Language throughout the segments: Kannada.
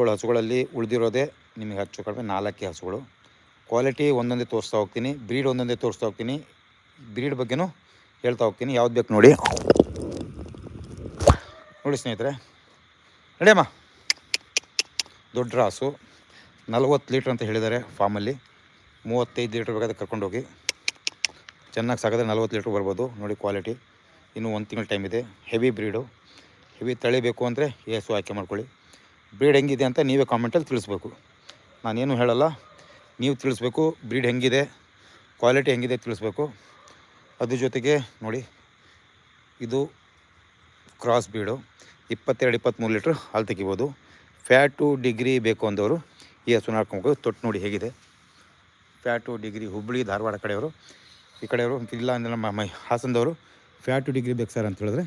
ಏಳು ಹಸುಗಳಲ್ಲಿ ಉಳಿದಿರೋದೇ ನಿಮಗೆ ಹೆಚ್ಚು ಕಡಿಮೆ ನಾಲ್ಕೇ ಹಸುಗಳು. ಕ್ವಾಲಿಟಿ ಒಂದೊಂದೇ ತೋರಿಸ್ತಾ ಹೋಗ್ತೀನಿ. ಬ್ರೀಡ್ ಒಂದೊಂದೇ ತೋರಿಸ್ತಾ ಹೋಗ್ತೀನಿ. ಬ್ರೀಡ್ ಬಗ್ಗೆನೂ ಹೇಳ್ತಾ ಹೋಗ್ತೀನಿ. ಯಾವ್ದು ಬೇಕು ನೋಡಿ. ನೋಡಿ ಸ್ನೇಹಿತರೆ. ನಡಿಯಮ್ಮ ದೊಡ್ಡ ರಾಸು ನಲ್ವತ್ತು ಲೀಟ್ರ್ ಅಂತ ಹೇಳಿದ್ದಾರೆ ಫಾರ್ಮಲ್ಲಿ. ಮೂವತ್ತೈದು ಲೀಟ್ರ್ ಬೇಕಾದ್ರೆ ಕರ್ಕೊಂಡೋಗಿ. ಚೆನ್ನಾಗಿ ಸಾಕಿದ್ರೆ ನಲ್ವತ್ತು ಲೀಟ್ರ್ ಬರ್ಬೋದು. ನೋಡಿ ಕ್ವಾಲಿಟಿ ಇನ್ನೂ ಒಂದು ತಿಂಗಳು ಟೈಮ್ ಇದೆ. ಹೆವಿ ಬ್ರೀಡು ಹೆವಿ ತಳಿಬೇಕು ಅಂದರೆ ಹಸು ಆಯ್ಕೆ ಮಾಡ್ಕೊಳ್ಳಿ. ಬ್ರೀಡ್ ಹೆಂಗಿದೆ ಅಂತ ನೀವೇ ಕಾಮೆಂಟಲ್ಲಿ ತಿಳಿಸ್ಬೇಕು. ನಾನೇನು ಹೇಳಲ್ಲ, ನೀವು ತಿಳಿಸ್ಬೇಕು ಬ್ರೀಡ್ ಹೆಂಗಿದೆ ಕ್ವಾಲಿಟಿ ಹೆಂಗಿದೆ ತಿಳಿಸ್ಬೇಕು. ಅದ್ರ ಜೊತೆಗೆ ನೋಡಿ, ಇದು ಕ್ರಾಸ್ ಬ್ರೀಡು ಇಪ್ಪತ್ತೆರಡು, ಇಪ್ಪತ್ತ್ಮೂರು ಲೀಟ್ರ್ ಹಾಲು ತೆಗಿಬೋದು. ಫ್ಯಾಟು ಡಿಗ್ರಿ ಬೇಕು ಅಂದವರು ಈ ಹಸುನ ಹಾಕ್ಕೊಂಡು ತೊಟ್ಟು ನೋಡಿ ಹೇಗಿದೆ. ಫ್ಯಾಟು ಡಿಗ್ರಿ ಹುಬ್ಬಳ್ಳಿ ಧಾರವಾಡ ಕಡೆಯವರು. ಈ ಕಡೆಯವರು ಇಲ್ಲ ಅಂದರೆ ನಮ್ಮ ಮೈ ಹಾಸನದವರು. ಫ್ಯಾಟು ಡಿಗ್ರಿ ಬೇಕು ಸರ್ ಅಂತ ಹೇಳಿದ್ರೆ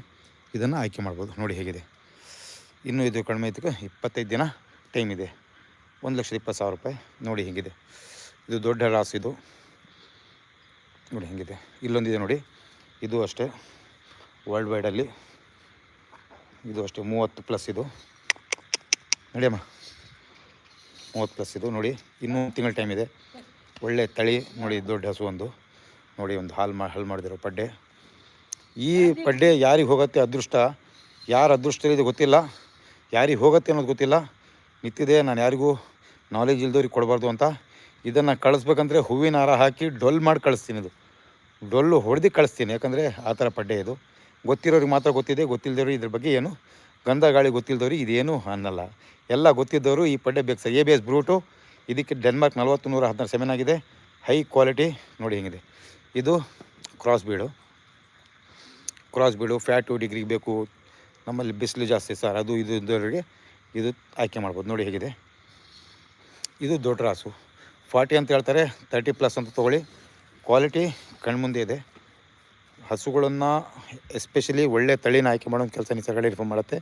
ಇದನ್ನು ಆಯ್ಕೆ ಮಾಡ್ಬೋದು. ನೋಡಿ ಹೇಗಿದೆ. ಇನ್ನೂ ಇದು ಕಡಿಮೆ ಇದಕ್ಕೆ ಇಪ್ಪತ್ತೈದು ದಿನ ಟೈಮ್ ಇದೆ. ಒಂದು ಲಕ್ಷದ ಇಪ್ಪತ್ತು ಸಾವಿರ ರೂಪಾಯಿ. ನೋಡಿ ಹೇಗಿದೆ. ಇದು ದೊಡ್ಡ ರಾಸ್ ಇದು. ನೋಡಿ ಹೇಗಿದೆ. ಇಲ್ಲೊಂದಿದೆ ನೋಡಿ. ಇದು ಅಷ್ಟೇ. ವರ್ಲ್ಡ್ ವೈಡಲ್ಲಿ ಇದು ಅಷ್ಟೇ. ಮೂವತ್ತು ಪ್ಲಸ್ ಇದು. ನಡಿಯಮ್ಮ. ಮೂವತ್ತು ಪ್ಲಸ್ ಇದು. ನೋಡಿ, ಇನ್ನೂ ತಿಂಗಳ ಟೈಮ್ ಇದೆ. ಒಳ್ಳೆ ತಳಿ, ನೋಡಿ, ದೊಡ್ಡ ಹಸು ಒಂದು. ನೋಡಿ, ಒಂದು ಹಾಲು ಮಾ, ಹಾಲು ಮಾಡಿದಿರೋ ಪಡ್ಡೆ. ಈ ಪಡ್ಡೆ ಯಾರಿಗೆ ಹೋಗುತ್ತೆ? ಅದೃಷ್ಟ. ಯಾರು ಅದೃಷ್ಟ ಇದೆ ಗೊತ್ತಿಲ್ಲ. ಯಾರಿಗೆ ಹೋಗುತ್ತೆ ಅನ್ನೋದು ಗೊತ್ತಿಲ್ಲ. ನಿಂತಿದೆ, ನಾನು ಯಾರಿಗೂ ನಾಲೆಜ್ ಇಲ್ದವ್ರಿಗೆ ಕೊಡಬಾರ್ದು ಅಂತ. ಇದನ್ನು ಕಳಿಸ್ಬೇಕಂದ್ರೆ ಹೂವಿನ ಹಾರ ಹಾಕಿ ಡೊಲ್ ಮಾಡಿ ಕಳಿಸ್ತೀನಿ ಇದು. ಡೊಲ್ಲು ಹೊಡೆದು ಕಳಿಸ್ತೀನಿ, ಯಾಕಂದರೆ ಆ ಥರ ಪಡ್ಡೆ ಇದು. ಗೊತ್ತಿರೋರಿಗೆ ಮಾತ್ರ ಗೊತ್ತಿದೆ ಗೊತ್ತಿಲ್ಲದವ್ರು ಇದ್ರ ಬಗ್ಗೆ ಏನು ಗಂಧ ಗಾಳಿ ಗೊತ್ತಿಲ್ಲದವ್ರಿಗೆ ಇದೇನು ಅನ್ನಲ್ಲ. ಎಲ್ಲ ಗೊತ್ತಿದ್ದವರು ಈ ಪಡ್ಡೆ ಬೇಕು ಸರ್. ಎ ಬಿ ಎಸ್ ಬ್ರೂಟು ಇದಕ್ಕೆ ಡೆನ್ಮಾರ್ಕ್ ನಲ್ವತ್ತು ನೂರ ಹದಿನಾರು ಸೆವೆನ್ ಆಗಿದೆ. ಹೈ ಕ್ವಾಲಿಟಿ ನೋಡಿ ಹೆಂಗಿದೆ. ಇದು cross breed cross breed fat ಡಿಗ್ರಿಗೆ ಬೇಕು. ನಮ್ಮಲ್ಲಿ ಬಿಸಿಲು ಜಾಸ್ತಿ ಸರ್. ಅದು ಇದು ಇದ್ದವರಿಗೆ ಇದು ಆಯ್ಕೆ ಮಾಡ್ಬೋದು. ನೋಡಿ ಹೇಗಿದೆ. ಇದು ದೊಡ್ಡ ರಾಸು. ಫಾರ್ಟಿ ಅಂತ ಹೇಳ್ತಾರೆ. ತರ್ಟಿ ಪ್ಲಸ್ ಅಂತ ತೊಗೊಳ್ಳಿ. ಕ್ವಾಲಿಟಿ ಕಣ್ಮುಂದೆ ಇದೆ. ಹಸುಗಳನ್ನು ಎಸ್ಪೆಷಲಿ ಒಳ್ಳೆ ತಳಿನ ಆಯ್ಕೆ ಮಾಡೋ ಕೆಲಸ ನಿಸರ್ಗಡೆ ರಿಫರ್ ಮಾಡುತ್ತೆ.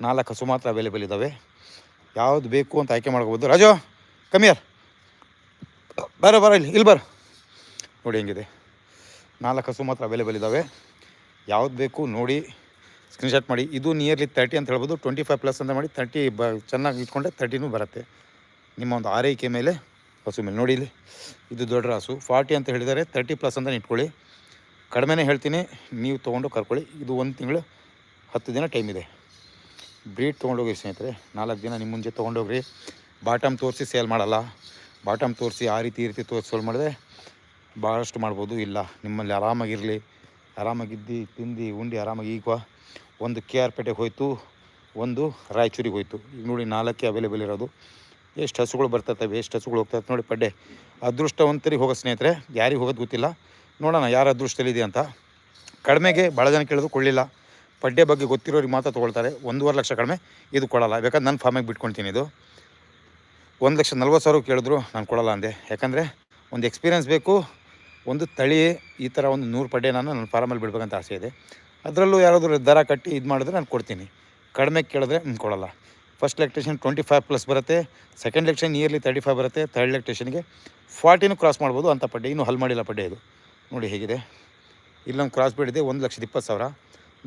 ನಾಲ್ಕು ಹಸು ಮಾತ್ರ ಅವೈಲೇಬಲ್ ಇದ್ದಾವೆ ಯಾವ್ದು ಬೇಕು ಅಂತ ಆಯ್ಕೆ ಮಾಡ್ಕೋಬೋದು. ರಾಜು ಕಮ್ಮಿಯರ್ ಬರೋ ಬರೋ ಇಲ್ಲಿ ಇಲ್ಲಿ ಬರ. ನೋಡಿ ಹೆಂಗಿದೆ. ನಾಲ್ಕು ಹಸು ಮಾತ್ರ ಅವೈಲೇಬಲ್ ಇದ್ದಾವೆ ಯಾವ್ದು ಬೇಕು ನೋಡಿ. ಸ್ಕ್ರೀನ್ಶಾಟ್ ಮಾಡಿ. ಇದು ನಿಯರ್ಲಿ ತರ್ಟಿ ಅಂತ ಹೇಳ್ಬೋದು. ಟ್ವೆಂಟಿ ಫೈವ್ ಪ್ಲಸ್ ಅಂತ ಮಾಡಿ ತರ್ಟಿ ಬ, ಚೆನ್ನಾಗಿ ಇಟ್ಕೊಂಡ್ರೆ ತರ್ಟಿನೂ ಬರುತ್ತೆ. ನಿಮ್ಮ ಒಂದು ಆರೈಕೆ ಮೇಲೆ ಹಸು ಮೇಲೆ. ನೋಡಿ ಇಲ್ಲಿ. ಇದು ದೊಡ್ಡ ರಾಸು ಫಾರ್ಟಿ ಅಂತ ಹೇಳಿದರೆ ತರ್ಟಿ ಪ್ಲಸ್ ಅಂತ ಇಟ್ಕೊಳ್ಳಿ. ಕಡಿಮೆನೇ ಹೇಳ್ತೀನಿ. ನೀವು ತೊಗೊಂಡು ಕರ್ಕೊಳ್ಳಿ. ಇದು ಒಂದು ತಿಂಗಳು ಹತ್ತು ದಿನ ಟೈಮ್ ಇದೆ. ಬ್ರೀಡ್ ತೊಗೊಂಡೋಗಿ ಸ್ನೇಹಿತರೆ. ನಾಲ್ಕು ದಿನ ನಿಮ್ಮ ಮುಂಚೆ ತೊಗೊಂಡೋಗ್ರಿ. ಬಾಟಮ್ ತೋರಿಸಿ ಸೇಲ್ ಮಾಡಲ್ಲ. ಬಾಟಮ್ ತೋರಿಸಿ ಆ ರೀತಿ ಈ ರೀತಿ ತೋರಿಸಿ ಸೇಲ್ ಮಾಡಿದ್ರೆ ಭಾಳಷ್ಟು ಮಾಡ್ಬೋದು. ಇಲ್ಲ, ನಿಮ್ಮಲ್ಲಿ ಆರಾಮಾಗಿರಲಿ. ಆರಾಮಾಗಿದ್ದು, ತಿಂದು, ಉಂಡು, ಆರಾಮಾಗಿ ಈಗ ಒಂದು ಕೆ ಆರ್ ಪೇಟೆಗೆ ಹೋಯಿತು, ಒಂದು ರಾಯಚೂರಿಗೆ ಹೋಯಿತು. ಈಗ ನೋಡಿ ನಾಲ್ಕೇ ಅವೈಲೇಬಲ್ ಇರೋದು. ಎಷ್ಟು ಹಸುಗಳು ಬರ್ತವೆ ಎಷ್ಟು ಹಸುಗಳು ಹೋಗ್ತವೆ ನೋಡಿ ಪಡ್ಡೆ. ಅದೃಷ್ಟವಂತರಿಗೆ ಹೋಗೋ ಸ್ನೇಹಿತರೆ, ಯಾರಿಗೆ ಹೋಗೋದು ಗೊತ್ತಿಲ್ಲ. ನೋಡೋಣ ಯಾರ ಅದೃಷ್ಟದಲ್ಲಿದೆ ಅಂತ ಕಡಿಮೆಗೆ ಭಾಳ ಜನ ಕೇಳಿದ್ರು ಕೊಳ್ಳಿಲ್ಲ ಪಡ್ಡೆ ಬಗ್ಗೆ ಗೊತ್ತಿರೋರಿಗೆ ಮಾತ್ರ ತೊಗೊಳ್ತಾರೆ. ಒಂದೂವರೆ ಲಕ್ಷ ಕಡಿಮೆ ಇದು ಕೊಡೋಲ್ಲ. ಬೇಕಾದ್ರೆ ನನ್ನ ಫಾರ್ಮಿಗೆ ಬಿಟ್ಕೊಳ್ತೀನಿ ಇದು. ಒಂದು ಲಕ್ಷ ನಲ್ವತ್ತು ಸಾವಿರ ಕೇಳಿದ್ರು, ನಾನು ಕೊಡೋಲ್ಲ ಅಂದೆ. ಯಾಕಂದರೆ ಒಂದು ಎಕ್ಸ್ಪೀರಿಯೆನ್ಸ್ ಬೇಕು, ಒಂದು ತಳಿ, ಈ ಥರ ಒಂದು ನೂರು ಪಡ್ಡೆ ನಾನು ನನ್ನ ಫಾರ್ಮಲ್ಲಿ ಬಿಡ್ಬೇಕಂತ ಆಸೆ ಇದೆ. ಅದರಲ್ಲೂ ಯಾರಾದರೂ ದರ ಕಟ್ಟಿ ಇದು ಮಾಡಿದ್ರೆ ನಾನು ಕೊಡ್ತೀನಿ. ಕಡಿಮೆ ಕೇಳಿದ್ರೆ ನಾನು ಕೊಡಲ್ಲ. First lactation twenty five plus ಬರುತ್ತೆ. Second lactation early thirty five ಬರುತ್ತೆ ಥರ್ಡ್ ಲೆಕ್ಟೇಷನ್ಗೆ ಫಾರ್ಟಿನೂ ಕ್ರಾಸ್ ಮಾಡ್ಬೋದು ಅಂತ ಪಡ್ಡೆ. ಇನ್ನೂ ಹಲ್ ಮಾಡಿಲ್ಲ ಪಡ್ಡೆ ಇದು. ನೋಡಿ ಹೇಗಿದೆ. ಇಲ್ಲೊಂದು ಕ್ರಾಸ್ ಬೇಡಿದೆ ಒಂದು ಲಕ್ಷದ ಇಪ್ಪತ್ತು ಸಾವಿರ.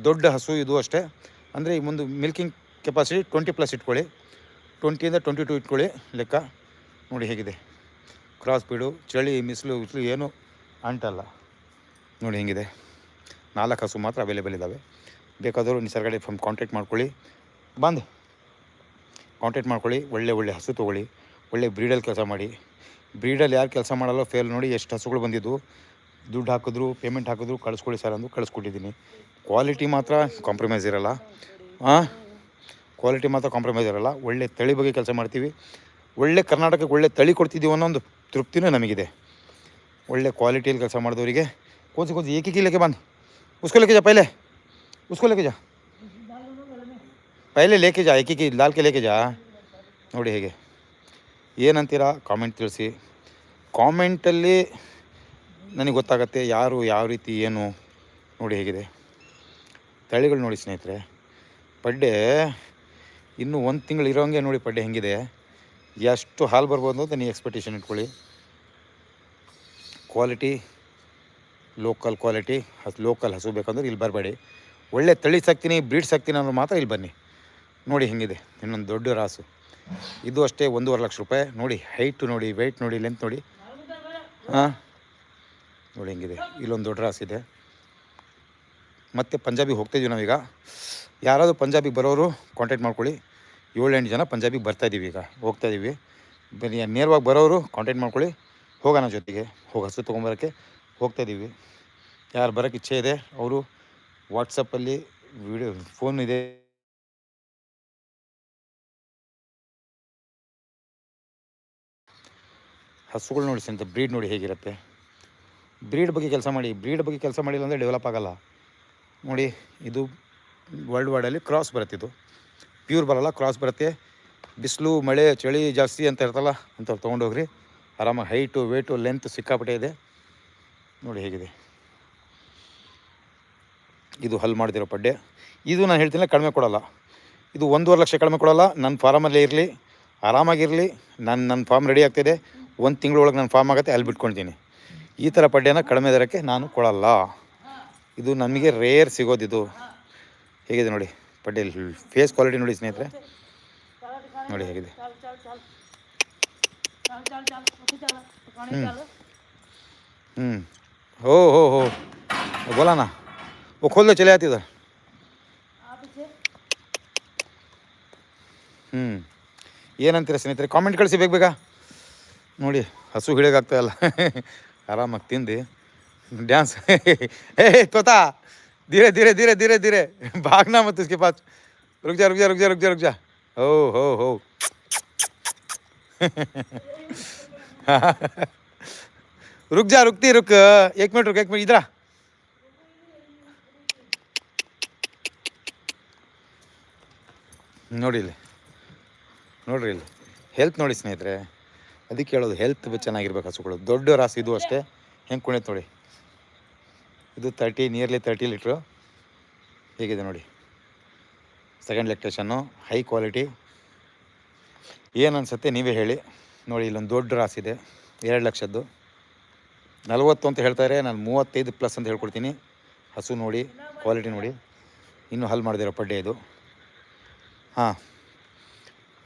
ದೊಡ್ಡ ಹಸು ಇದು ಅಷ್ಟೇ. ಅಂದರೆ ಈ ಒಂದು ಮಿಲ್ಕಿಂಗ್ ಕೆಪಾಸಿಟಿ ಟ್ವೆಂಟಿ ಪ್ಲಸ್ ಇಟ್ಕೊಳ್ಳಿ. ಟ್ವೆಂಟಿಯಿಂದ ಟ್ವೆಂಟಿ ಟು ಇಟ್ಕೊಳ್ಳಿ ಲೆಕ್ಕ. ನೋಡಿ ಹೇಗಿದೆ. ಕ್ರಾಸ್ ಬೀಡು ಚಳಿ, ಮಿಸ್ಲು ಇಸ್ಲು ಏನು ಅಂಟಲ್ಲ. ನೋಡಿ ಹೆಂಗಿದೆ. ನಾಲ್ಕು ಹಸು ಮಾತ್ರ ಅವೈಲೇಬಲ್ ಇದ್ದಾವೆ ಬೇಕಾದರೂ ನಿಸರ್ಗಡೆ ಫಾರ್ಮ್ ಕಾಂಟ್ಯಾಕ್ಟ್ ಮಾಡ್ಕೊಳ್ಳಿ. ಬಂದು ಕಾಂಟ್ಯಾಕ್ಟ್ ಮಾಡ್ಕೊಳ್ಳಿ. ಒಳ್ಳೆ ಒಳ್ಳೆ ಹಸು ತೊಗೊಳ್ಳಿ. ಒಳ್ಳೆ ಬ್ರೀಡಲ್ಲಿ ಕೆಲಸ ಮಾಡಿ. ಬ್ರೀಡಲ್ಲಿ ಯಾರು ಕೆಲಸ ಮಾಡಲ್ಲೋ ಫೇಲ್ ನೋಡಿ ಎಷ್ಟು ಹಸುಗಳು ಬಂದಿದ್ದು. ದುಡ್ಡು ಹಾಕಿದ್ರು ಪೇಮೆಂಟ್ ಹಾಕಿದ್ರು ಕಳಿಸ್ಕೊಳ್ಳಿ ಸರ್ ಅಂದು ಕಳಿಸ್ಕೊಟ್ಟಿದ್ದೀನಿ. ಕ್ವಾಲಿಟಿ ಮಾತ್ರ ಕಾಂಪ್ರಮೈಸ್ ಇರೋಲ್ಲ. ಹಾಂ ಕ್ವಾಲಿಟಿ ಮಾತ್ರ ಕಾಂಪ್ರಮೈಸ್ ಇರೋಲ್ಲ. ಒಳ್ಳೆ ತಳಿ ಬಗ್ಗೆ ಕೆಲಸ ಮಾಡ್ತೀವಿ. ಒಳ್ಳೆ ಕರ್ನಾಟಕಕ್ಕೆ ಒಳ್ಳೆ ತಳಿ ಕೊಡ್ತಿದ್ದೀವಿ ಅನ್ನೋ ಒಂದು ತೃಪ್ತಿನೂ ನಮಗಿದೆ. ಒಳ್ಳೆ ಕ್ವಾಲಿಟಿಯಲ್ಲಿ ಕೆಲಸ ಮಾಡಿದವರಿಗೆ ಕೋಸಿ ಏಕೆ ಕೀಲಕ್ಕೆ ಬಂದು उसको लेके जा पहले उसको लेके जा ಪಹಲೆ ಲೇಕೆ ಜಾ ಏಕಿ ಲಾಲ್ ಕೆ ಲೇಕೆ ಜಾ ನೋಡಿ ಹೇಗೆ ಏನಂತೀರಾ ಕಾಮೆಂಟ್ ತಿಳಿಸಿ ಕಾಮೆಂಟಲ್ಲಿ ನನಗೆ ಗೊತ್ತಾಗತ್ತೆ ಯಾರು ಯಾವ ರೀತಿ ಏನು ನೋಡಿ ಹೇಗಿದೆ ತಳಿಗಳು ನೋಡಿ ಸ್ನೇಹಿತರೆ ಪಡ್ಡೆ ಇನ್ನೂ ಒಂದು ತಿಂಗಳು ಇರೋಂಗೆ ನೋಡಿ ಪಡ್ಡೆ ಹೆಂಗಿದೆ ಎಷ್ಟು ಹಾಲು ಬರ್ಬೋದು ಅಂತ ನೀವು ಎಕ್ಸ್ಪೆಕ್ಟೇಷನ್ ಇಟ್ಕೊಳ್ಳಿ ಕ್ವಾಲಿಟಿ ಲೋಕಲ್ ಕ್ವಾಲಿಟಿ ಹಸು ಲೋಕಲ್ ಹಸು ಬೇಕಂದ್ರೆ ಇಲ್ಲಿ ಬರಬೇಡಿ. ಒಳ್ಳೆ ತಳಿ ಸಾಕ್ತೀನಿ ಬ್ರೀಡ್ ಸಾಕ್ತೀನಿ ಅಂದ್ರೆ ಮಾತ್ರ ಇಲ್ಲಿ ಬನ್ನಿ. ನೋಡಿ ಹೆಂಗಿದೆ, ಇನ್ನೊಂದು ದೊಡ್ಡ ರಾಸು. ಇದು ಅಷ್ಟೇ ಒಂದೂವರೆ ಲಕ್ಷ ರೂಪಾಯಿ. ನೋಡಿ ಹೈಟು ನೋಡಿ ವೆಯ್ಟ್ ನೋಡಿ ಲೆಂತ್ ನೋಡಿ. ಹಾಂ? ನೋಡಿ ಹೆಂಗಿದೆ, ಇಲ್ಲೊಂದು ದೊಡ್ಡ ರಾಸಿದೆ ಮತ್ತು ಪಂಜಾಬಿಗೆ ಹೋಗ್ತಾಯಿದ್ವಿ ನಾವೀಗ. ಯಾರಾದರೂ ಪಂಜಾಬಿಗೆ ಬರೋರು ಕಾಂಟ್ಯಾಕ್ಟ್ ಮಾಡ್ಕೊಳ್ಳಿ. ಏಳು, ಎಂಟು ಜನ ಪಂಜಾಬಿಗೆ ಬರ್ತಾಯಿದ್ದೀವಿ ಈಗ ಹೋಗ್ತಾಯಿದ್ದೀವಿ ನೇರವಾಗಿ ಬರೋರು ಕಾಂಟ್ಯಾಕ್ಟ್ ಮಾಡ್ಕೊಳ್ಳಿ. ಹೋಗೋಣ ಜೊತೆಗೆ, ಹೋಗಿ ಹಸು ತೊಗೊಂಬರೋಕ್ಕೆ. ಹೋಗ್ತಾಯಿದ್ದೀವಿ ಯಾರು ಬರೋಕ್ಕೆ ಇಚ್ಛೆ ಇದೆ, ಅವರು ವಾಟ್ಸಪ್ಪಲ್ಲಿ ವಿಡಿಯೋ ಫೋನ್ ಇದೆ. ಹಸುಗಳು ನೋಡಿ ಅಂತ ಬ್ರೀಡ್ ನೋಡಿ ಹೇಗಿರುತ್ತೆ. ಬ್ರೀಡ್ ಬಗ್ಗೆ ಕೆಲಸ ಮಾಡಿ ಬ್ರೀಡ್ ಬಗ್ಗೆ ಕೆಲಸ ಮಾಡಿಲ್ಲ ಅಂದರೆ ಡೆವಲಪ್ ಆಗಲ್ಲ. ನೋಡಿ, ಇದು ವರ್ಲ್ಡ್ ವೈಡಲ್ಲಿ ಕ್ರಾಸ್ ಬರುತ್ತೆ ಇದು. ಪ್ಯೂರ್ ಬರಲ್ಲ ಕ್ರಾಸ್ ಬರುತ್ತೆ. ಬಿಸಿಲು, ಮಳೆ, ಚಳಿ ಜಾಸ್ತಿ ಅಂತ ಇರ್ತಲ್ಲ ಅಂತ ತೊಗೊಂಡೋಗ್ರಿ ಆರಾಮಾಗಿ ಹೈಟು ವೇಟು ಲೆಂತ್ ಸಿಕ್ಕಾಪಟ್ಟೆ ಇದೆ. ನೋಡಿ ಹೇಗಿದೆ. ಇದು ಹಲ್ ಮಾಡಿದಿರೋ ಪಡ್ಡೆ ಇದು ನಾನು ಹೇಳ್ತೀನಿ ಕಡಿಮೆ ಕೊಡೋಲ್ಲ. ಇದು ಒಂದೂವರೆ ಲಕ್ಷ ಕಡಿಮೆ ಕೊಡೋಲ್ಲ. ನನ್ನ ಫಾರಮಲ್ಲೇ ಇರಲಿ, ಆರಾಮಾಗಿರಲಿ. ನಾನು ನನ್ನ ಫಾರ್ಮ್ ರೆಡಿ ಆಗ್ತಿದೆ. ಒಂದು ತಿಂಗಳೊಳಗೆ ನನ್ನ ಫಾರ್ಮ್ ಆಗುತ್ತೆ, ಅಲ್ಲಿ ಬಿಟ್ಕೊಳ್ತೀನಿ. ಈ ಥರ ಪಡ್ಡೆನ ಕಡಿಮೆ ದರಕ್ಕೆ ನಾನು ಕೊಡಲ್ಲ. ಇದು ನಮಗೆ ರೇರ್ ಸಿಗೋದಿದು. ಹೇಗಿದೆ ನೋಡಿ ಪಡ್ಡೆ ಫೇಸ್ ಕ್ವಾಲಿಟಿ ನೋಡಿ ಸ್ನೇಹಿತರೆ. ನೋಡಿ ಹೇಗಿದೆ. ಹ್ಞೂ ಹ್ಞೂ हो हो हो बोला ना वो खोल दो चले आती इधर ಹ್ಞೂ ಏನಂತೀರ ಸ್ನೇಹಿತರೆ ಕಾಮೆಂಟ್ ಕಳಿಸಿ ಬೇಗ ಬೇಗ ನೋಡಿ ಹಸು ಹಿಡಿಯೋಕ್ಕಾಗ್ತಾ ಇಲ್ಲ ಆರಾಮಾಗಿ ತಿಂದು ಡ್ಯಾನ್ಸ್ ಏ ತೋತಾ धीरे धीरे धीरे धीरे धीरे भागना मत उसके पास रुक जा रुक जा रुक जा रुक जा रुक जा हो हो हो रुक जा रुकती रुक एक मिनट रुक एक मिनट इधर आ। ನೋಡಿ ಇಲ್ಲಿ ನೋಡ್ರಿ ಇಲ್ಲಿ ಹೆಲ್ತ್ ನೋಡಿ ಸ್ನೇಹಿತರೆ ಅದಕ್ಕೆ ಹೇಳೋದು ಹೆಲ್ತ್ ಚೆನ್ನಾಗಿರ್ಬೇಕು ಹಸುಗಳು ದೊಡ್ಡ ರಾಸು ಇದು ಅಷ್ಟೇ ಹೆಂಗೆ ಕುಣಿತ್ ನೋಡಿ ಇದು ತರ್ಟಿ ನಿಯರ್ಲಿ ತರ್ಟಿ ಲೀಟ್ರು ಹೇಗಿದೆ ನೋಡಿ ಸೆಕೆಂಡ್ ಲೆಕ್ಟೇಷನ್ನು ಹೈ ಕ್ವಾಲಿಟಿ ಏನು ಅನ್ಸುತ್ತೆ ನೀವೇ ಹೇಳಿ ನೋಡಿ ಇಲ್ಲೊಂದು ದೊಡ್ಡ ರಾಸ್ ಇದೆ ಎರಡು ಲಕ್ಷದ್ದು ನಲವತ್ತು ಅಂತ ಹೇಳ್ತಾರೆ ನಾನು ಮೂವತ್ತೈದು ಪ್ಲಸ್ ಅಂತ ಹೇಳ್ಕೊಡ್ತೀನಿ. ಹಸು ನೋಡಿ, ಕ್ವಾಲಿಟಿ ನೋಡಿ. ಇನ್ನೂ ಹಲ್ ಮಾಡಿದಿರೋ ಪಡ್ಡೆ ಇದು. ಹಾಂ.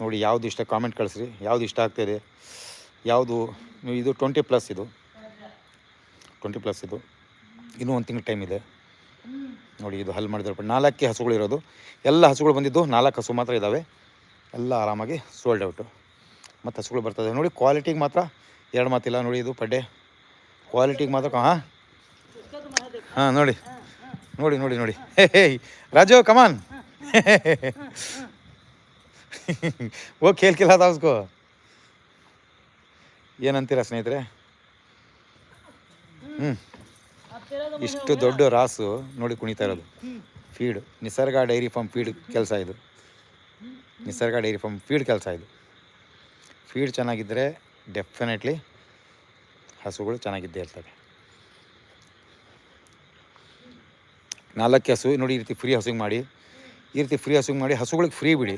ನೋಡಿ, ಯಾವುದು ಇಷ್ಟ ಕಾಮೆಂಟ್ ಕಳಿಸ್ರಿ. ಯಾವುದು ಇಷ್ಟ ಆಗ್ತಾಯಿದೆ ಯಾವುದು, ಇದು ಟ್ವೆಂಟಿ ಪ್ಲಸ್ ಇದು. ಟ್ವೆಂಟಿ ಪ್ಲಸ್ ಇದು. ಇನ್ನೂ ಒಂದು ತಿಂಗಳು ಟೈಮ್ ಇದೆ. ನೋಡಿ, ಇದು ಹಲ್ ಪಡ್ಡೆ. ನಾಲ್ಕೇ ಹಸುಗಳು ಇರೋದು. ಎಲ್ಲ ಹಸುಗಳು ಬಂದಿದ್ದು ನಾಲ್ಕು ಹಸು ಮಾತ್ರ ಇದ್ದಾವೆ ಎಲ್ಲ ಆರಾಮಾಗಿ ಸೋಲ್ಡ್ ಔಟು ಮತ್ತು ಹಸುಗಳು ಬರ್ತದೆ ನೋಡಿ ಕ್ವಾಲಿಟಿಗೆ ಮಾತ್ರ ಎರಡು ಮಾತಿಲ್ಲ. ನೋಡಿ, ಇದು ಪಡ್ಡೆ. ಕ್ವಾಲಿಟಿಗೆ ಮಾತ್ರ ಹಾಂ? ಹಾಂ, ನೋಡಿ. ನೋಡಿ ನೋಡಿ ನೋಡಿ. ಹೇ ರಾಜು ಕಮಾನ್ ಓ ಖಿಲಾದ ಉಸ್ಕೋ ಏನಂತೀರ ಸ್ನೇಹಿತರೆ? ಹ್ಞೂ ಇಷ್ಟು ದೊಡ್ಡ ರಾಸು ನೋಡಿ ಕುಣಿತಾ ಇರೋದು. Feed Nisarga dairy farm feed ಕೆಲಸ ಇದು. ನಿಸರ್ಗ ಡೈರಿ ಫಾರ್ಮ್ ಫೀಡ್ ಕೆಲಸ ಇದು. ಫೀಡ್ ಚೆನ್ನಾಗಿದ್ದರೆ ಡೆಫಿನೆಟ್ಲಿ ಹಸುಗಳು ಚೆನ್ನಾಗಿದ್ದೇ ಇರ್ತವೆ. ನಾಲ್ಕು ಹಸು, ನೋಡಿ ಈ ರೀತಿ ಫ್ರೀ ಹಸುಗೆ ಮಾಡಿ. ಈ ರೀತಿ ಫ್ರೀ ಹಸುಗೆ ಮಾಡಿ, ಹಸುಗಳಿಗೆ ಫ್ರೀ ಬಿಡಿ.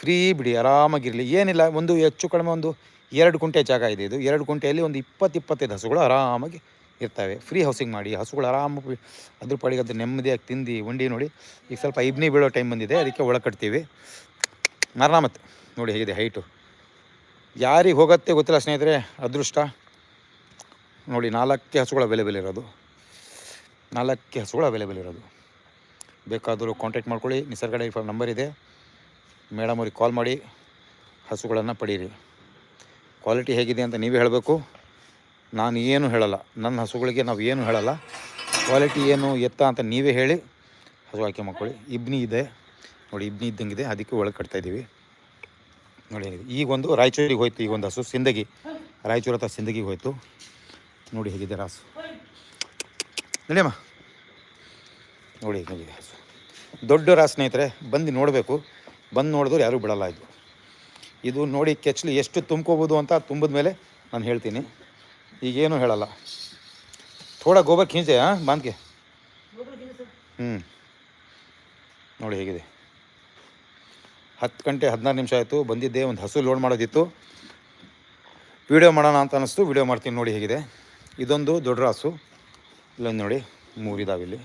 ಫ್ರೀ ಬಿಡಿ, ಆರಾಮಾಗಿರಲಿ. ಏನಿಲ್ಲ, ಒಂದು ಹೆಚ್ಚು ಕಡಿಮೆ ಒಂದು ಎರಡು ಕುಂಟೆ ಜಾಗ ಇದೆ ಇದು. ಎರಡು ಕುಂಟೆಯಲ್ಲಿ ಒಂದು ಇಪ್ಪತ್ತು, ಇಪ್ಪತ್ತೈದು ಹಸುಗಳು ಆರಾಮಾಗಿ ಇರ್ತವೆ. ಫ್ರೀ ಹೌಸಿಂಗ್ ಮಾಡಿ, ಹಸುಗಳು ಆರಾಮ ಅದ್ರ ಪಾಡಿಗೆ ಅದು ನೆಮ್ಮದಿಯಾಗಿ ತಿಂದು ಉಂಡಿ ನೋಡಿ. ಈಗ ಸ್ವಲ್ಪ ಇಬ್ನಿ ಬೀಳೋ ಟೈಮ್ ಬಂದಿದೆ, ಅದಕ್ಕೆ ಒಳಗೆ ಕಟ್ತೀವಿ. ಮತ್ತೆ ನೋಡಿ ಹೇಗಿದೆ ಹೈಟು ಯಾರಿಗೆ ಹೋಗುತ್ತೆ ಗೊತ್ತಿಲ್ಲ ಸ್ನೇಹಿತರೆ, ಅದೃಷ್ಟ. ನೋಡಿ, ನಾಲ್ಕೇ ಹಸುಗಳು ಅವೈಲೇಬಲ್ ಇರೋದು. ನಾಲ್ಕೇ ಹಸುಗಳು ಅವೈಲೇಬಲ್ ಇರೋದು. ಬೇಕಾದರೂ ಕಾಂಟ್ಯಾಕ್ಟ್ ಮಾಡ್ಕೊಳ್ಳಿ. ನಿಸರ್ಗ ಡೈರಿ ಫಾರ್ಮ್ ನಂಬರ್ ಇದೆ. ಮೇಡಮ್ ಅವ್ರಿಗೆ ಕಾಲ್ ಮಾಡಿ. ಹಸುಗಳನ್ನು ಪಡೀರಿ. ಕ್ವಾಲಿಟಿ ಹೇಗಿದೆ ಅಂತ ನೀವೇ ಹೇಳಬೇಕು. ನಾನು ಏನು ಹೇಳಲ್ಲ. ನನ್ನ ಹಸುಗಳಿಗೆ ನಾವು ಏನು ಹೇಳಲ್ಲ. ಕ್ವಾಲಿಟಿ ಏನು ಎತ್ತ ಅಂತ ನೀವೇ ಹೇಳಿ. ಹಸು ಆಯ್ಕೆ ಮಾಡ್ಕೊಳ್ಳಿ. ಇಬ್ನಿ ಇದೆ. ನೋಡಿ, ಇಬ್ನಿ ಇದ್ದಂಗಿದೆ. ಅದಕ್ಕೆ ಒಳಗೆ ಕಟ್ತಾಯಿದ್ದೀವಿ ನೋಡಿ ಈಗ ಒಂದು ರಾಯಚೂರಿಗೆ ಹೋಯ್ತು. ಈಗ ಒಂದು ಹಸು ಸಿಂದಗಿ. ರಾಯಚೂರು ಹತ್ರ ಸಿಂದಗಿಗೆ ಹೋಯ್ತು. ನೋಡಿ ಹೇಗಿದೆ ರಾಸು. ನಡಿಯಮ್ಮ. ನೋಡಿ ಹೇಗಿದೆ ರಾಸು. ದೊಡ್ಡ ರಾಸು ಸ್ನೇಹಿತರೆ ಬಂದು ನೋಡಬೇಕು. ಬಂದು ನೋಡಿದ್ರೆ ಯಾರೂ ಬಿಡಲ್ಲ ಇದು. ಇದು ನೋಡಿ ಕೆಚ್ಚಲು ಎಷ್ಟು ತುಂಬ್ಕೋಬೋದು ಅಂತ ತುಂಬಿದ ಮೇಲೆ ನಾನು ಹೇಳ್ತೀನಿ. ಈಗೇನು ಹೇಳಲ್ಲ. ಥೋಡಾ ಗೋಬರ್ ಖೀಂಚೆ ಹಾಂ ಬಾಂದ್ಕೆ ಹ್ಞೂ ನೋಡಿ ಹೇಗಿದೆ. ಹತ್ತು ಗಂಟೆ ಹದಿನಾರು ನಿಮಿಷ ಆಯಿತು. ಬಂದಿದ್ದೆ ಒಂದು ಹಸು ಲೋಡ್ ಮಾಡೋದಿತ್ತು. ವೀಡಿಯೋ ಮಾಡೋಣ ಅಂತ ಅನ್ನಿಸ್ತು ವೀಡಿಯೋ ಮಾಡ್ತೀನಿ ನೋಡಿ ಹೇಗಿದೆ. ಇದೊಂದು ದೊಡ್ಡ ರಾಸು. ಇಲ್ಲೊಂದು ನೋಡಿ, ಮೂರು ಇದಾವೆ ಇಲ್ಲಿ.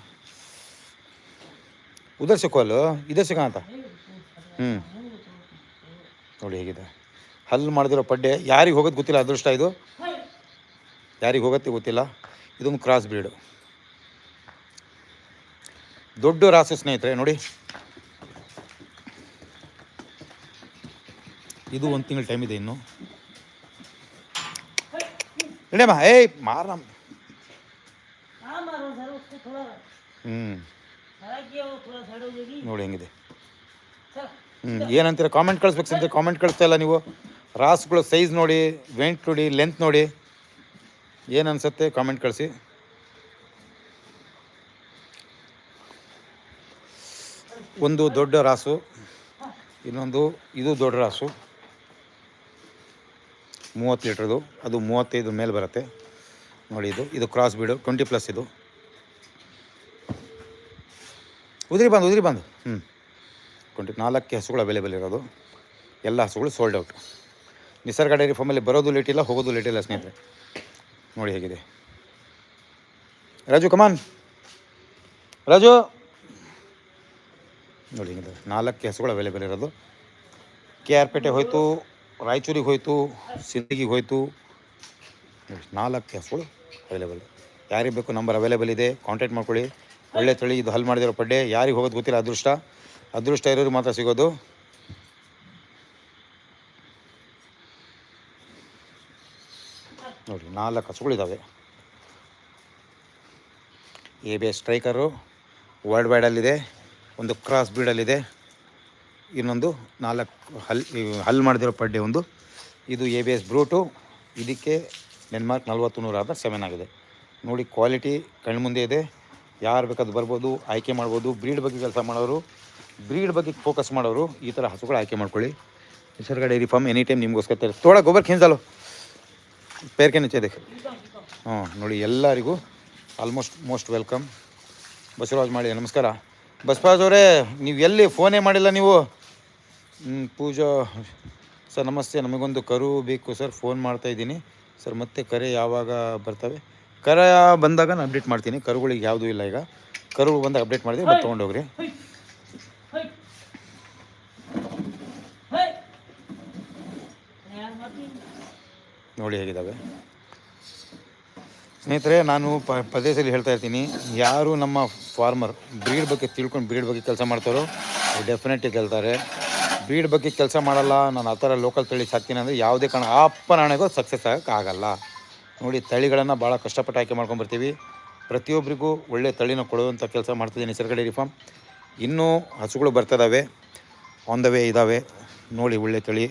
ಉದರ್ ಸಿಕ್ಕೋಲ್ಲ ಇದೇ ಸಿಗ ಅಂತ. ಹ್ಞೂ ನೋಡಿ ಹೇಗಿದೆ. ಹಲ್ಲು ಮಾಡಿದಿರೋ ಪಡ್ಡೆ ಯಾರಿಗೆ ಹೋಗೋದು ಗೊತ್ತಿಲ್ಲ, ಅದೃಷ್ಟ ಇದು. ಯಾರಿಗೆ ಹೋಗುತ್ತೆ ಗೊತ್ತಿಲ್ಲ. ಇದೊಂದು ಕ್ರಾಸ್ ಬ್ರೀಡು. ದೊಡ್ಡ ರಾಸು ಸ್ನೇಹಿತರೆ, ನೋಡಿ. ಇದು ಒಂದು ತಿಂಗಳು ಟೈಮ್ ಇದೆ ಇನ್ನು. ಇಡಮ್ಮ ಏಯ್ ಮಾರಮ್ಮ. ಹ್ಞೂ ನೋಡಿ ಹೆಂಗಿದೆ. ಹ್ಞೂ ಏನಂತೀರ ಕಾಮೆಂಟ್ ಕಳಿಸ್ಬೇಕು ಸಂತೆ ಕಾಮೆಂಟ್ ಕಳಿಸ್ತಾ ಇಲ್ಲ ನೀವು. ರಾಸುಗಳ ಸೈಜ್ ನೋಡಿ ವೆಂಟ್ ನೋಡಿ ಲೆಂತ್ ನೋಡಿ. ಏನು ಕಾಮೆಂಟ್ ಕಳಿಸಿ. ಒಂದು ದೊಡ್ಡ ರಾಸು ಇನ್ನೊಂದು ಇದು ದೊಡ್ಡ ರಾಸು. ಮೂವತ್ತು ಲೀಟ್ರದು, ಅದು ಮೂವತ್ತೈದು ಮೇಲೆ ಬರುತ್ತೆ. ನೋಡಿ ಇದು ಇದು ಕ್ರಾಸ್ ಬೀಡು ಟ್ವೆಂಟಿ ಪ್ಲಸ್ ಇದು. ಉದುರಿ ಬಂದು ಉದುರಿ ಬಂದು. ಹ್ಞೂ ಟ್ವೆಂಟಿ ನಾಲ್ಕು ಹಸುಗಳು ಅವೈಲೇಬಲ್ ಇರೋದು. ಎಲ್ಲ ಹಸುಗಳು ಸೋಲ್ಡ್ ಔಟ್ ನಿಸರ್ಗ ಡೈರಿ ಫಾರ್ಮಲ್ಲಿ ಬರೋದು ಲೇಟ್ ಇಲ್ಲ, ಹೋಗೋದು ಲೇಟ್ ಇಲ್ಲ ಸ್ನೇಹಿತರೆ. ನೋಡಿ ಹೇಗಿದೆ. Raju come on Raju. ನೋಡಿ ಹೇಗಿದೆ. ನಾಲ್ಕು ಹಸುಗಳು ಅವೈಲೇಬಲ್ ಇರೋದು. ಕೆ ಆರ್ ಪೇಟೆ ಹೋಯ್ತು. ರಾಯಚೂರಿಗೆ ಹೋಯಿತು ಸಿಂದಗಿಗೆ ಹೋಯಿತು. ನಾಲ್ಕು ಕೇಸ್ಗಳು ಅವೈಲೇಬಲ್ ಯಾರಿಗೆ ಬೇಕು ನಂಬರ್ ಅವೈಲೇಬಲ್ ಇದೆ ಕಾಂಟ್ಯಾಕ್ಟ್ ಮಾಡ್ಕೊಳ್ಳಿ. ಒಳ್ಳೆ ತಳಿ ಇದು ಹಲ್ ಮಾಡಿದಿರೋ ಪಡ್ಡೆ. ಯಾರಿಗೆ ಹೋಗೋದು ಗೊತ್ತಿಲ್ಲ, ಅದೃಷ್ಟ. ಅದೃಷ್ಟ ಇರೋರು ಮಾತ್ರ ಸಿಗೋದು. ನೋಡಿ, ನಾಲ್ಕು ಹಸುಗಳಿದ್ದಾವೆ A B S striker. World ವೈಡಲ್ಲಿದೆ ಒಂದು ಕ್ರಾಸ್ ಬ್ರೀಡಲ್ಲಿದೆ ಇನ್ನೊಂದು ನಾಲ್ಕು ಹಲ್ ಹಲ್ ಮಾಡಿದಿರೋ ಪಡ್ಡೆ ಒಂದು. ಇದು ಎ ಬಿ ಎಸ್ ಬ್ರೂಟು ಇದಕ್ಕೆ ಡೆನ್ಮಾರ್ಕ್ ನಲ್ವತ್ತು ನೂರು ಆದ ಸೆವೆನ್ ಆಗಿದೆ. ನೋಡಿ ಕ್ವಾಲಿಟಿ ಕಣ್ಮುಂದೆ ಇದೆ. ಯಾರು ಬೇಕಾದ್ರೂ ಬರ್ಬೋದು, ಆಯ್ಕೆ ಮಾಡ್ಬೋದು. ಬ್ರೀಡ್ ಬಗ್ಗೆ ಕೆಲಸ ಮಾಡೋರು ಬ್ರೀಡ್ ಬಗ್ಗೆ ಫೋಕಸ್ ಮಾಡೋರು, ಈ ಥರ ಹಸುಗಳು ಆಯ್ಕೆ ಮಾಡ್ಕೊಳ್ಳಿ. Nisarga dairy farm any time ನಿಮಗೋಸ್ಕರ ತೆರೆ ತೋಳ ಗೊಬ್ಬರ ಖಿಂಚಾಲು ಪೇರ್ಕೆ ನಿಚ್ಚೆ ದೇಖ ಹಾಂ ನೋಡಿ ಎಲ್ಲರಿಗೂ ಆಲ್ಮೋಸ್ಟ್ ಮೋಸ್ಟ್ ವೆಲ್ಕಮ್. ಬಸವರಾಜ್ ಮಾಡಿ ನಮಸ್ಕಾರ. ಬಸವರಾಜ್ ಅವರೇ, ನೀವು ಎಲ್ಲಿ ಫೋನೇ ಮಾಡಿಲ್ಲ ನೀವು? ಪೂಜಾ, ಸರ್, ನಮಸ್ತೆ. ನಮಗೊಂದು ಕರು ಬೇಕು, ಸರ್. ಫೋನ್ ಮಾಡ್ತಾಯಿದ್ದೀನಿ ಸರ್, ಮತ್ತೆ ಕರೆ ಯಾವಾಗ ಬರ್ತವೆ? ಕರ ಬಂದಾಗ ನಾನು ಅಪ್ಡೇಟ್ ಮಾಡ್ತೀನಿ. ಕರುಗಳಿಗೆ ಯಾವುದೂ ಇಲ್ಲ ಈಗ. ಕರು ಬಂದಾಗ ಅಪ್ಡೇಟ್ ಮಾಡಿದೆ ಮತ್ತೆ ತೊಗೊಂಡೋಗ್ರಿ ನೋಡಿ ಹೇಗಿದ್ದಾವೆ. ಸ್ನೇಹಿತರೆ, ನಾನು ಪ ಪ್ರದೇಶದಲ್ಲಿ ಹೇಳ್ತಾ ಇರ್ತೀನಿ, ಯಾರು ನಮ್ಮ ಫಾರ್ಮರ್ ಬ್ರೀಡ್ ಬಗ್ಗೆ ತಿಳ್ಕೊಂಡು ಬ್ರೀಡ್ ಬಗ್ಗೆ ಕೆಲಸ ಮಾಡ್ತಾರೋ ಡೆಫಿನೆಟ್ಲಿ ಗೆಲ್ತಾರೆ ಬ್ರೀಡ್ ಬಗ್ಗೆ ಕೆಲಸ ಮಾಡಲ್ಲ, ನಾನು ಆ ಥರ ಲೋಕಲ್ ತಳಿ ಸಾಕ್ತೀನಿ ಅಂದರೆ ಯಾವುದೇ ಕಾರಣ ಅಪ್ಪ ನಾಣೆಗೂ ಸಕ್ಸಸ್ ಆಗೋಕ್ಕಾಗಲ್ಲ ನೋಡಿ, ತಳಿಗಳನ್ನು ಭಾಳ ಕಷ್ಟಪಟ್ಟು ಆಯ್ಕೆ ಮಾಡ್ಕೊಂಬರ್ತೀವಿ ಪ್ರತಿಯೊಬ್ಬರಿಗೂ ಒಳ್ಳೆ ತಳಿನ ಕೊಡುವಂಥ ಕೆಲಸ ಮಾಡ್ತಿದ್ದೀನಿ ನಿಸರ್ಗ ಡೈರಿ ಫಾರ್ಮ್ ಇನ್ನೂ ಹಸುಗಳು ಬರ್ತಿದ್ದಾವೆ ಆನ್ ದ ವೇ ಇದ್ದಾವೆ ನೋಡಿ, ಒಳ್ಳೆ ತಳಿ.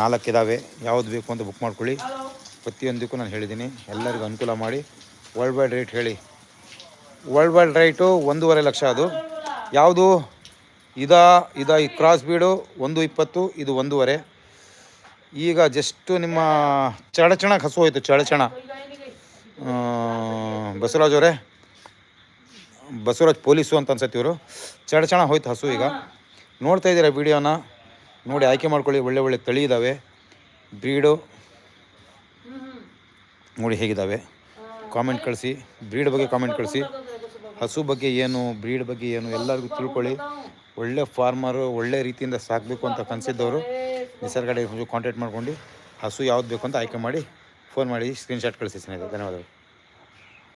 ನಾಲ್ಕು ಇದ್ದಾವೆ ಯಾವ್ದು ಬೇಕು ಅಂತ ಬುಕ್ ಮಾಡ್ಕೊಳ್ಳಿ. ಪ್ರತಿಯೊಂದಕ್ಕೂ ನಾನು ಹೇಳಿದ್ದೀನಿ. ಎಲ್ಲರಿಗೂ ಅನುಕೂಲ ಮಾಡಿ. ವರ್ಲ್ಡ್ ವೈಡ್ ರೇಟ್ ಹೇಳಿ. ವರ್ಲ್ಡ್ ವೈಡ್ ರೇಟು ಒಂದೂವರೆ ಲಕ್ಷ ಅದು. ಯಾವುದು? ಇದಾ ಇದಾ ಈ ಕ್ರಾಸ್ ಬೀಡು ಒಂದು ಇಪ್ಪತ್ತು, ಇದು ಒಂದೂವರೆ. ಈಗ ಜಸ್ಟು ನಿಮ್ಮ ಚಡಚಣಕ್ಕೆ ಹಸು ಹೋಯಿತು, ಚಡಚಣ. ಬಸವರಾಜ್ ಅವರೇ, ಬಸವರಾಜ್ ಪೊಲೀಸು ಅಂತ ಅನ್ಸತ್ತೆ ಇವರು. ಚಡಚಣ ಹೋಯ್ತು ಹಸು ಈಗ. ನೋಡ್ತಾ ಇದ್ದೀರಾ ವಿಡಿಯೋನ? ನೋಡಿ ಆಯ್ಕೆ ಮಾಡ್ಕೊಳ್ಳಿ, ಒಳ್ಳೆ ಒಳ್ಳೆ ತಳಿ ಇದ್ದಾವೆ ಬ್ರೀಡು ನೋಡಿ ಹೇಗಿದ್ದಾವೆ. ಕಾಮೆಂಟ್ ಕಳಿಸಿ ಬ್ರೀಡ್ ಬಗ್ಗೆ ಕಾಮೆಂಟ್ ಕಳಿಸಿ. ಹಸು ಬಗ್ಗೆ ಏನು ಬ್ರೀಡ್ ಬಗ್ಗೆ ಏನು ಎಲ್ಲರಿಗೂ ತಿಳ್ಕೊಳ್ಳಿ. ಒಳ್ಳೆ ಫಾರ್ಮರು ಒಳ್ಳೆ ರೀತಿಯಿಂದ ಸಾಕಬೇಕು ಅಂತ ಕನಸಿದ್ದವರು ನಿಸರ್ಗಡೆ ಕಾಂಟ್ಯಾಕ್ಟ್ ಮಾಡ್ಕೊಂಡು ಹಸು ಯಾವ್ದು ಬೇಕು ಅಂತ ಆಯ್ಕೆ ಮಾಡಿ ಫೋನ್ ಮಾಡಿ ಸ್ಕ್ರೀನ್ಶಾಟ್ ಕಳಿಸಿ ಸ್ನೇಹಿತರೆ. ಧನ್ಯವಾದಗಳು.